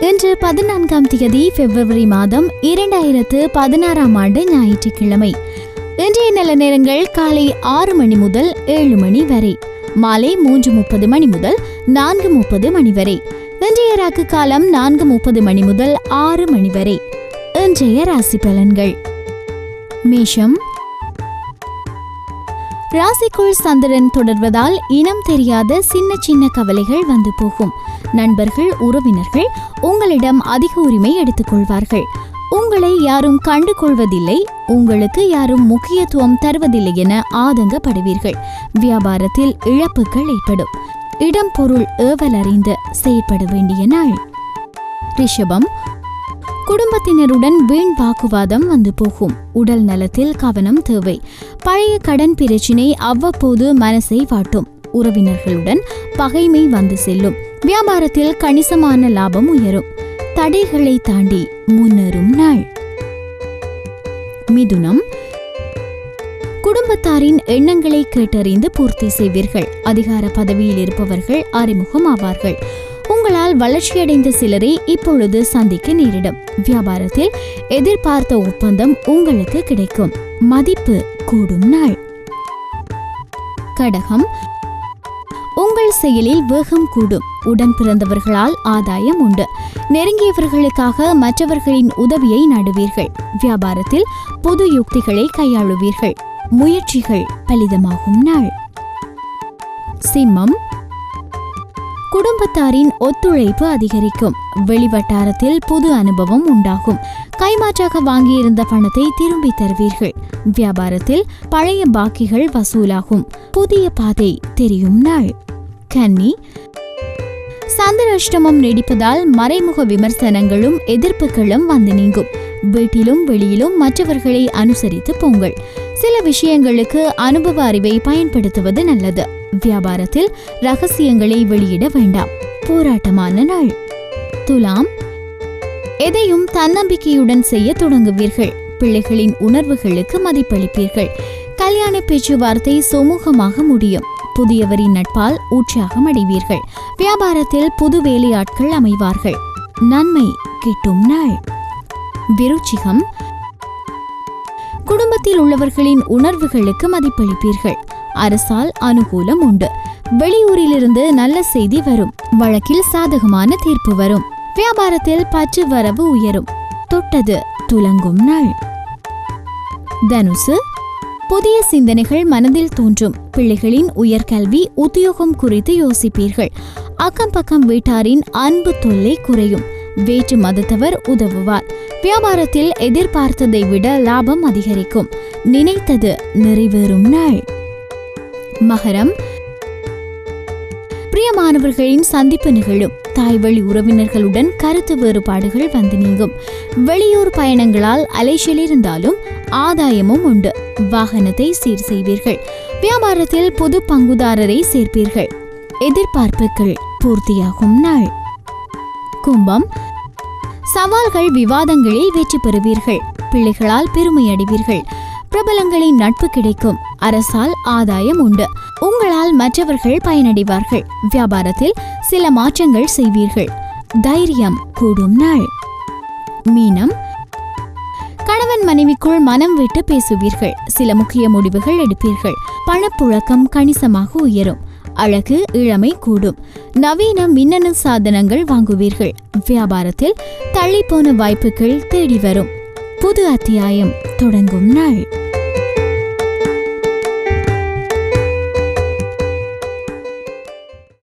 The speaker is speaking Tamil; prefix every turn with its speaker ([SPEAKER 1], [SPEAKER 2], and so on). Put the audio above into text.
[SPEAKER 1] இன்று பதினான்காம் தேதி பிப்ரவரி மாதம் இரண்டாயிரத்து பதினாறாம் ஆண்டு ஞாயிற்றுக்கிழமை. இன்றைய நல்ல நேரங்கள் காலை ஆறு மணி முதல் ஏழு மணி வரை மாலை மூன்று முப்பது மணி முதல் நான்கு முப்பது மணி வரை இன்றைய ராக்கு காலம் நான்கு முப்பது மணி முதல் ஆறு மணி வரை இன்றைய ராசி பலன்கள். மேஷம். ராசிக்குள் சந்திரன் தொடர்வதால் இனம் தெரியாத சின்ன சின்ன கவலைகள் வந்து போகும். நண்பர்கள் உறவினர்கள் உங்களிடம் அதிக உரிமை எடுத்துக்கொள்வார்கள். உங்களை யாரும் கண்டு கொள்வதில்லை உங்களுக்கு யாரும் முக்கியத்துவம் தருவதில்லை என ஆதங்கப்படுவீர்கள். வியாபாரத்தில் இழப்புகள் ஏற்படும். இடம் பொருள் ஏவல் அறிந்து செயற்பட வேண்டிய நாள். ரிஷபம் குடும்பத்தினருடன் வீண் வாக்குவாதம் வந்து போகும். உடல் நலத்தில் கவனம் தேவை. பழைய கடன் பிரச்சினை அவ்வப்போது மனசை வாட்டும். உறவினர்களுடன் பகைமை வந்து செல்லும். வியாபாரத்தில் கணிசமான லாபம் உயரும். தடைகளை தாண்டி முன்னேறும் நாள். மிதுனம். குடும்பத்தாரின் எண்ணங்களை கேட்டறிந்து பூர்த்தி செய்வீர்கள். அதிகார பதவியில் இருப்பவர்கள் அறிமுகம் ஆவார்கள். உங்களால் வளர்ச்சியடைந்த சிலரை இப்பொழுது சந்திக்க நேரிடும். வியாபாரத்தில் எதிர்பார்த்த ஒப்பந்தம் உங்களுக்கு கிடைக்கும். மதிப்பு கூடும் நாள். கடகம். உங்கள் செயலில் வேகம் கூடும். உடன் பிறந்தவர்களால் ஆதாயம் உண்டு. நெருங்கியவர்களுக்காக மற்றவர்களின் உதவியை நாடுவீர்கள். வியாபாரத்தில் புது யுக்திகளை கையாளுவீர்கள். முயற்சிகள் பலிதமாகும் நாள். சிம்மம். குடும்பத்தாரின் ஒத்துழைப்பு அதிகரிக்கும். வெளிவட்டாரத்தில் புது அனுபவம் உண்டாகும். கைமாற்றாக வாங்கியிருந்த பணத்தை திரும்பி தருவீர்கள். வியாபாரத்தில் பழைய பாக்கிகள் வசூலாகும். புதிய பாதை தெரியும் நாள். கன்னி சந்திராஷ்டமம் நீடிப்பதால் மறைமுக விமர்சனங்களும் எதிர்ப்புகளும் வந்து நீங்கும். வீட்டிலும் வெளியிலும் மற்றவர்களை அனுசரித்து போங்கள். சில விஷயங்களுக்கு அனுபவ அறிவை பயன்படுத்துவது நல்லது. வியாபாரத்தில் ரகசியங்களை வெளியிட வேண்டாம். போராட்டமான நாள். துலாம். எதையும் தன்னம்பிக்கையுடன் செய்ய தொடங்குவீர்கள். பிள்ளைகளின் உணர்வுகளுக்கு மதிப்பளிப்பீர்கள். கல்யாண பேச்சுவார்த்தை சுமூகமாக முடியும். புதியவரின் நட்பால் உற்சாகம் அடைவீர்கள் வியாபாரத்தில் புது வேலையாட்கள் அமைவார்கள். நன்மை கிட்டும் நாள். விருச்சிகம். குடும்பத்தில் உள்ளவர்களின் உணர்வுகளுக்கு மதிப்பளிப்பீர்கள். அரசால் அனுகூலம் உண்டு. வெளியூரிலிருந்து நல்ல செய்தி வரும். வழக்கில் சாதகமான தீர்ப்பு வரும். வியாபாரத்தில் பற்று வரவு உயரும். தொட்டது துலங்கும் நாள். தனுசு. புதிய சிந்தனைகள் மனதில் தோன்றும். பிள்ளைகளின் உயர்கல்வி உத்தியோகம் குறித்து யோசிப்பீர்கள். அக்கம் பக்கம் வீட்டாரின் அன்பு தொல்லை குறையும். வேற்று மதத்தவர் உதவுவார். வியாபாரத்தில் எதிர்பார்த்ததை விட லாபம் அதிகரிக்கும். நினைத்தது நிறைவேறும் நாள். மகரம். பிரியமானவர்களின் சந்திப்பு நிகழும். தாய்வழி உறவினர்களுடன் கருத்து வேறுபாடுகள் வந்து நீங்கும். வெளியூர் பயணங்களால் அலைச்சல் இருந்தாலும் ஆதாயமும் உண்டு. வாகனத்தை சீர் செய்வீர்கள். வியாபாரத்தில் புது பங்குதாரரை சேர்ப்பீர்கள். எதிர்பார்ப்புகள் பூர்த்தியாகும் நாள். கும்பம். சவால்கள் விவாதங்களில் வெற்றி பெறுவீர்கள். பிள்ளைகளால் பெருமை அடைவீர்கள். பிரபலங்களின் நட்பு கிடைக்கும். அரசால் ஆதாயம் உண்டு. உங்களால் மற்றவர்கள் பயனடைவார்கள். வியாபாரத்தில் சில மாற்றங்கள் செய்வீர்கள். தைரியம் கூடும் நாள். மீனம். கணவன் மனைவிக்குள் மனம் விட்டு பேசுவீர்கள். சில முக்கிய முடிவுகள் எடுப்பீர்கள். பணப்புழக்கம் கணிசமாக உயரும். அழகு இளமை கூடும். நவீன மின்னணு சாதனங்கள் வாங்குவீர்கள். வியாபாரத்தில் தள்ளிப்போன வாய்ப்புகள் தேடி வரும். புது அத்தியாயம் தொடங்கும் நாள்.